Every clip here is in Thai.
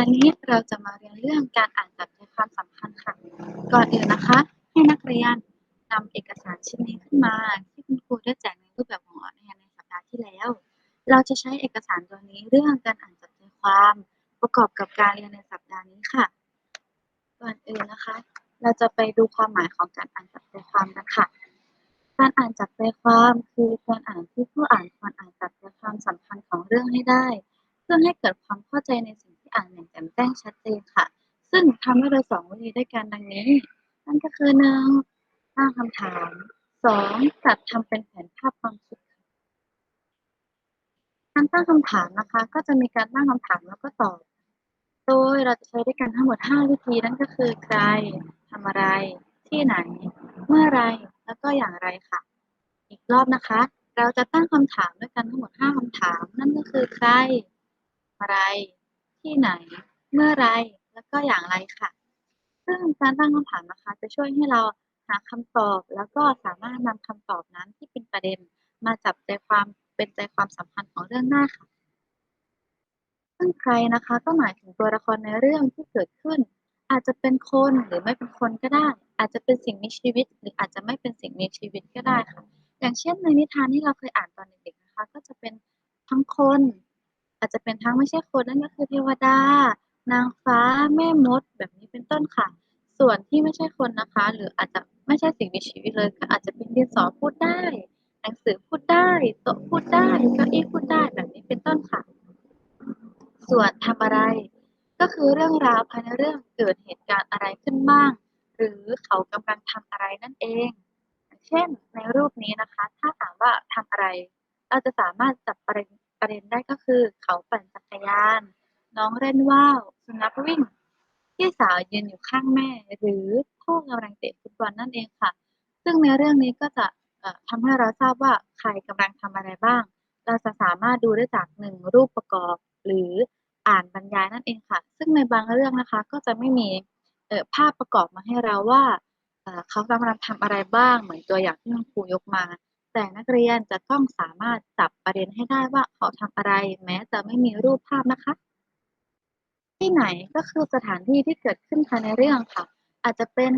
าห์นี้เราจะมาเรียนเรื่องการอ่านจับใจความสำคัญค่ะ ก่อนอื่นนะคะ ให้นักเรียนนำเอกสารชิ้นนี้ขึ้นมา ที่คุณครูได้แจกในรูปแบบของออนแอนในสัปดาห์ที่แล้ว เราจะใช้เอกสารตัวนี้เรื่องการอ่านจับใจความ ประกอบกับการเรียนในสัปดาห์นี้ค่ะ ก่อนอื่นนะคะ เราจะไปดูความหมายของการอ่านจับใจความกันค่ะ การอ่านจับใจความคือการอ่านที่ผู้อ่านควรอ่านจับใจความสำคัญของเรื่องให้ได้ เพื่อให้เกิดความเข้าใจในสิ่ง มแจ้งชัดเจนค่ะ ซึ่งทำได้โดยสองวิธีด้วยกันดังนี้ นั่นก็คือหนึ่งตั้งคำถามสองจัดทำเป็นแผนภาพความคิดการตั้งคำถามนะคะ ก็จะมีการตั้งคำถามแล้วก็ตอบ โดยเราจะใช้ด้วยกันทั้งหมด 5 วิธีนั่นก็คือใครทำอะไร ที่ไหน เมื่อไรแล้วก็อย่างไรค่ะ อีกรอบนะคะ เราจะตั้งคำถามด้วยกันทั้งหมด 5คำถาม นั่นก็คือใครอะไร ที่ไหน เมื่อไร แล้วก็อย่างไรค่ะ ซึ่งการตั้งคำถามนะคะ จะช่วยให้เราหาคำตอบ แล้วก็สามารถนำคำตอบนั้นที่เป็นประเด็น มาจับใจความเป็นใจความสำคัญของเรื่องได้าค่ะ ซึ่งใครนะคะก็หมายถึงตัวละครในเรื่องที่เกิดขึ้น อาจจะเป็นคนหรือไม่เป็นคนก็ได้ อาจจะเป็นสิ่งมีชีวิต หรืออาจจะไม่เป็นสิ่งมีชีวิตก็ได้ค่ะ อย่างเช่นในนิทานที่เราเคยอ่านตอนเด็กๆนะคะ ก็จะเป็นทั้งคน อาจจะเป็นทั้งไม่ใช่คนนั่นก็คือเทวดา นางฟ้า แม่มด แบบนี้เป็นต้นค่ะ ส่วนที่ไม่ใช่คนนะคะ หรืออาจจะไม่ใช่สิ่งมีชีวิตเลย ก็อาจจะเป็นดินสอพูดได้ หนังสือพูดได้ โต๊ะพูดได้เก้าอี้พูดได้แบบนี้เป็นต้นค่ะ ส่วนทำอะไร ก็คือเรื่องราวภายในเรื่องเกิดเหตุการณ์อะไรขึ้นบ้าง หรือเขากำลังทำอะไรนั่นเอง เช่น ในรูปนี้นะคะ ถ้าถามว่าทำอะไร เราจะสามารถจับประเด็นประเด็นได้ก็คือ เขาปั่นจักรยาน น้องเล่นว่าวสุนัขวิ่ง พี่สาวยืนอยู่ข้างแม่ หรือพ่อกำลังเตะฟุตบอลนั่นเองค่ะ ซึ่งในเรื่องนี้ก็จะทำให้เราทราบว่าใครกำลังทำอะไรบ้าง เราจะสามารถดูได้จากหนึ่งรูปประกอบ หรืออ่านบรรยายนั่นเองค่ะ ซึ่งในบางเรื่องนะคะก็จะไม่มีภาพประกอบมาให้เราว่าเขากำลังทำอะไรบ้าง เหมือนตัวอย่างที่คุณครูยกมา แต่นักเรียนจะต้องสามารถจับประเด็นให้ได้ว่าเขาทำอะไร แม้จะไม่มีรูปภาพนะคะ ที่ไหนก็คือสถานที่ที่เกิดขึ้นภายในเรื่องค่ะ อาจจะเป็น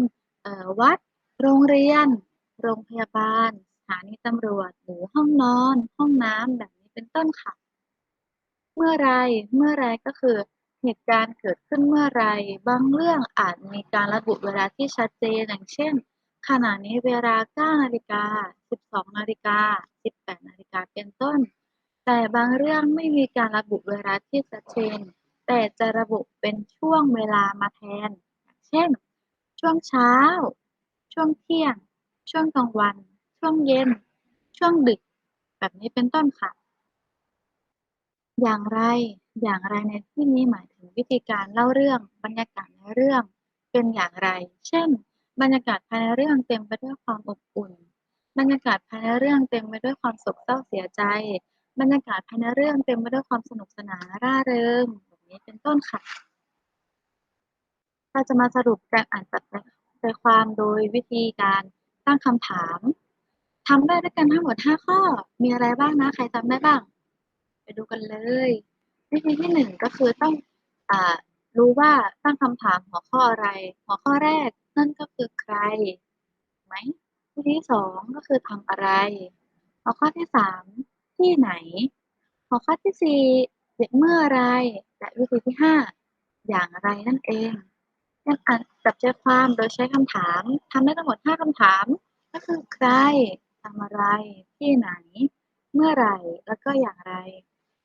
วัด โรงเรียน โรงพยาบาล สถานีตำรวจ หรือห้องนอน ห้องน้ำแบบนี้เป็นต้นค่ะ เมื่อไรเมื่อไรก็คือเหตุการณ์เกิดขึ้นเมื่อไรบางเรื่องอาจมีการระบุเวลาที่ชัดเจนอย่างเช่น ขณะนี้เวลา 9 นาฬิกา 12 นาฬิกา 18 นาฬิกาเป็นต้น แต่บางเรื่องไม่มีการระบุเวลาที่ชัดเจน แต่จะระบุเป็นช่วงเวลามาแทน เช่น ช่วงเช้า ช่วงเที่ยง ช่วงกลางวัน ช่วงเย็น ช่วงดึก แบบนี้เป็นต้นค่ะ อย่างไร อย่างไรในที่นี้หมายถึงวิธีการเล่าเรื่อง บรรยากาศในเรื่อง เป็นอย่างไร เช่น บรรยากาศภายในเรื่องเต็มไปด้วยความอบอุ่น บรรยากาศภายในเรื่องเต็มไปด้วยความโศกเศร้าเสียใจ บรรยากาศภายในเรื่องเต็มไปด้วยความสนุกสนานร่าเริง นี้เป็นต้นค่ะ เราจะมาสรุปการอ่านจับใจความโดยวิธีการตั้งคำถามทำได้ด้วยกันทั้งหมด 5 ข้อ มีอะไรบ้างนะ ใครจำได้บ้าง ไปดูกันเลย วิธีที่ 1 ก็คือต้องอรู้ว่าตั้งคำถามหัวข้ออะไร หัวข้อแรกนั่นก็คือใครไหมวิธีที่2ก็คือทำอะไร หัวข้อที่3ที่ไหน หัวข้อที่4เด็กเมื่อไร และวิธีที่ 5 อย่างไรนั่นเองการอ่านจับใจความโดยใช้คำถามทำได้ทั้งหมด 5คำถาม ก็คือใครทำอะไร ที่ไหน เมื่อไหร่ แล้วก็อย่างไร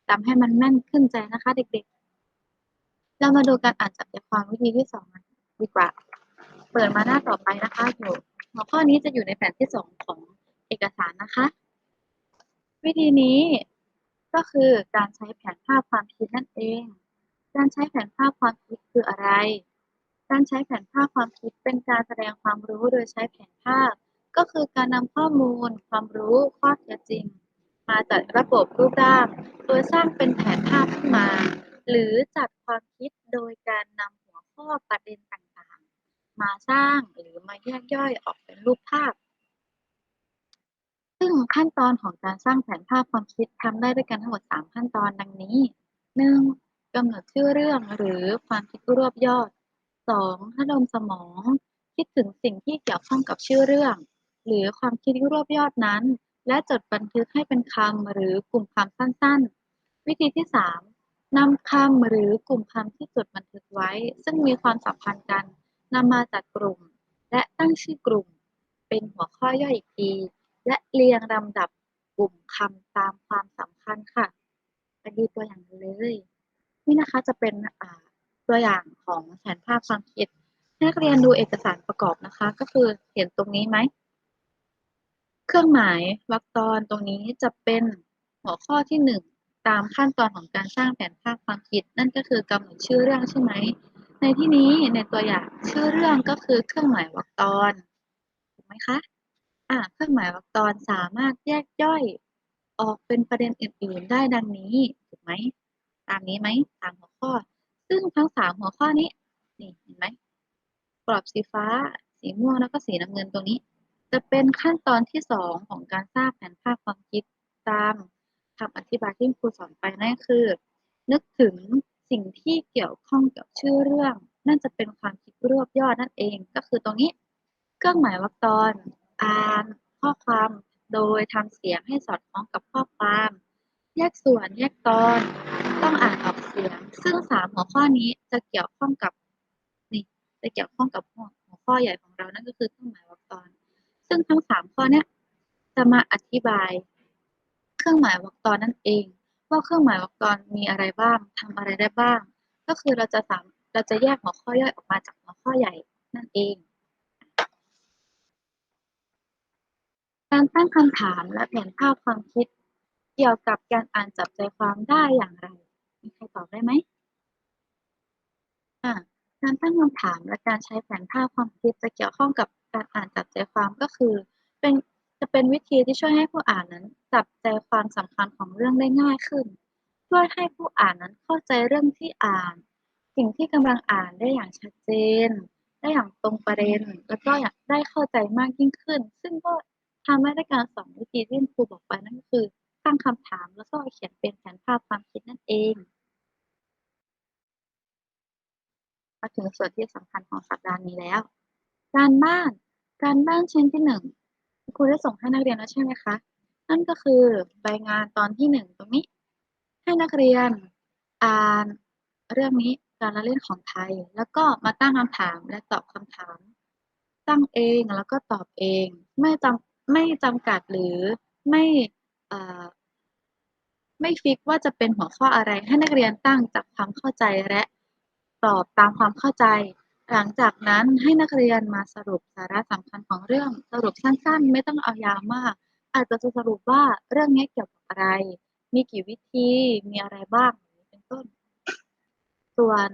จำให้มันแม่นขึ้นใจนะคะเด็กๆ เรามาดูการอ่านจับใจความวิธีที่สองดีกว่า เปิดมาหน้าต่อไปนะคะอยู่หัวข้อนี้จะอยู่ในแผ่นที่สองของเอกสารนะคะ วิธีนี้ก็คือการใช้แผนภาพความคิดนั่นเอง การใช้แผนภาพความคิดคืออะไร การใช้แผนภาพความคิดเป็นการแสดงความรู้โดยใช้แผนภาพ ก็คือการนำข้อมูล ความรู้ ข้อเท็จจริง มาจัดระบบรูปร่าง โดยสร้างเป็นแผนภาพขึ้นมา หรือจัดความคิดโดยการนำหัวข้อประเด็นต่างๆ มาสร้างหรือมาแยกย่อยออกเป็นรูปภาพ ซึ่งขั้นตอนของการสร้างแผนภาพความคิดทำได้ด้วยกันทั้งหมด 3 ขั้นตอนดังนี้ 1. กำหนดชื่อเรื่องหรือความคิดรวบยอด 2. ระดมสมอง คิดถึงสิ่งที่เกี่ยวข้องกับชื่อเรื่อง หรือความคิดรวบยอดนั้น และจดบันทึกให้เป็นคำหรือกลุ่มคำสั้นๆ วิธีที่ 3. นำคำหรือกลุ่มคำที่จดบันทึกไว้ ซึ่งมีความสัมพันธ์กันนำมาจัดกลุ่ม และตั้งชื่อกลุ่ม เป็นหัวข้อย่อยอีกที และเรียงลำดับกลุ่มคำตามความสำคัญค่ะไปดูตัวอย่างเลย นี่นะคะจะเป็นตัวอย่างของแผนภาพความคิดนักเรียนดูเอกสารประกอบนะคะ ก็คือเห็นตรงนี้ไหม เครื่องหมายวรรคตอนตรงนี้จะเป็นหัวข้อที่หนึ่งตามขั้นตอนของการสร้างแผนภาพความคิด นั่นก็คือกำหนดชื่อเรื่องใช่ไหม ในที่นี้ในตัวอย่างชื่อเรื่องก็คือเครื่องหมายวรรคตอนถูกไหมคะอ่าเครื่องหมายวรรคตอนสามารถแยกย่อยออกเป็นประเด็นอื่นๆได้ดังนี้ถูกไหม ตามนี้ไหมตามหัวข้อ ซึ่งทั้งสามหัวข้อนี้นี่เห็นไหมกรอบสีฟ้า สีม่วงแล้วก็สีน้ำเงินตรงนี้ จะเป็นขั้นตอนที่สองของการสร้างแผนภาพความคิดตามคำอธิบายที่ครูสอนไปนั่นคือ นึกถึงสิ่งที่เกี่ยวข้องกับชื่อเรื่อง นั่นจะเป็นความคิดรวบยอดนั่นเองก็คือตรงนี้ เครื่องหมายวรรคตอนอ่านข้อความโดยทำเสียงให้สอดคล้องกับข้อความ แยกส่วนแยกตอน ต้องอ่านออกเสียง ซึ่งสามหัวข้อนี้จะเกี่ยวข้องกับนี่จะเกี่ยวข้องกับหัวข้อใหญ่ของเรานั่นก็คือเครื่องหมายวรรคตอน ซึ่งทั้งสามข้อเนี้ยจะมาอธิบาย เครื่องหมายวรรคตอนนั่นเอง ว่าเครื่องหมายวรรคตอนมีอะไรบ้างทำอะไรได้บ้าง ก็คือเราจะสามเราจะแยกหัวข้อย่อยออกมาจากหัวข้อใหญ่นั่นเองการตั้งคำถามและแผนภาพความคิด เกี่ยวกับการอ่านจับใจความได้อย่างไร มีใครตอบได้ไหมการตั้งคำถามและการใช้แผนภาพความคิดจะเกี่ยวข้องกับการอ่านจับใจความก็คือ เป็นจะเป็นวิธีที่ช่วยให้ผู้อ่านนั้น จับใจความสำคัญของเรื่องได้ง่ายขึ้นช่วยให้ผู้อ่านนั้นเข้าใจเรื่องที่อ่าน สิ่งที่กำลังอ่านได้อย่างชัดเจน ได้อย่างตรงประเด็น แล้วก็อยากได้เข้าใจมากยิ่งขึ้น ซึ่งก็ทำได้การสองวิธีที่ครูบอกไปนั่นก็คือตั้งคำถามแล้วก็เขียนเป็นแผนภาพความคิดนั่นเอง มาถึงส่วนที่สำคัญของสัปดาห์นี้แล้ว การบ้าน การบ้านชิ้นที่หนึ่งครูได้ส่งให้นักเรียนแล้วใช่ไหมคะ นั่นก็คือใบงานตอนที่หนึ่งตรงนี้ ให้นักเรียนอ่านเรื่องนี้การละเล่นของไทย แล้วก็มาตั้งคำถามและตอบคำถาม ตั้งเองแล้วก็ตอบเอง ไม่จำไม่จำกัดหรือไม่ไม่ฟิกว่าจะเป็นหัวข้ออะไรให้นักเรียนตั้งจากความเข้าใจและ ตอบตามความเข้าใจ หลังจากนั้นให้นักเรียนมาสรุปสาระสำคัญของเรื่อง สรุปสั้นๆ ไม่ต้องเอายาวมาก อาจจะสรุปว่าเรื่องนี้เกี่ยวกับอะไร มีกี่วิธี มีอะไรบ้างเป็นต้น ส่วน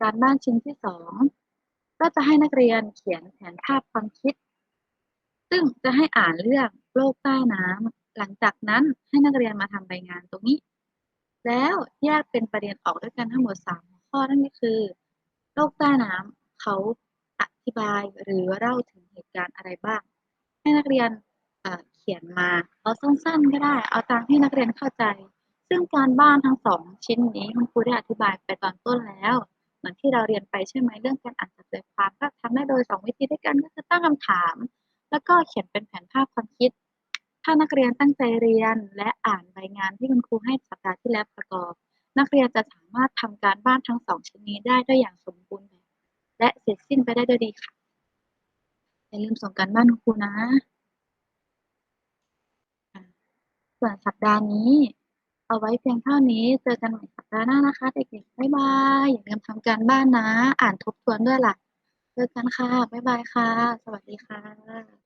การบ้านชิ้นที่สองก็จะให้นักเรียนเขียนแผนภาพความคิด ซึ่งจะให้อ่านเรื่องโลกใต้น้ำหลังจากนั้นให้นักเรียนมาทำใบงานตรงนี้ แล้วแยกเป็นประเด็นออกด้วยกันทั้งหมด3ห ข้อนั่นก็คือ โลกใต้น้ำเขาอธิบายหรือเล่าถึงเหตุการณ์อะไรบ้าง ให้นักเรียนเขียนมาเอาสั้นๆก็ได้ เอาตามที่นักเรียนเข้าใจ ซึ่งการบ้านทั้งสองชิ้นนี้คุณครูได้อธิบายไปตอนต้นแล้ว เหมือนที่เราเรียนไปใช่ไหมเรื่องการอ่านจับใจความก็ทำได้โดย 2 วิธีด้วยกันก็คือตั้งคำถาม แล้วก็เขียนเป็นแผนภาพความคิด ถ้านักเรียนตั้งใจเรียนและอ่านใบงานที่คุณครูให้สัปดาห์ที่แล้วประกอบ นักเรียนจะสามารถทำการบ้านทั้งสองชนนี้ได้ได้อย่างสมบูรณ์และเสร็จสิ้นไปได้ด้วยดีค่ะ อย่าลืมส่งการบ้านคุณครูนะ ส่วนสัปดาห์นี้ เอาไว้เพียงเท่านี้ เจอกันใหม่สัปดาห์หน้านะคะ เด็กๆ บ๊ายบาย อย่าลืมทำการบ้านนะ อ่านทบทวนด้วยล่ะ เจอกันค่ะ บ๊ายบายค่ะ สวัสดีค่ะ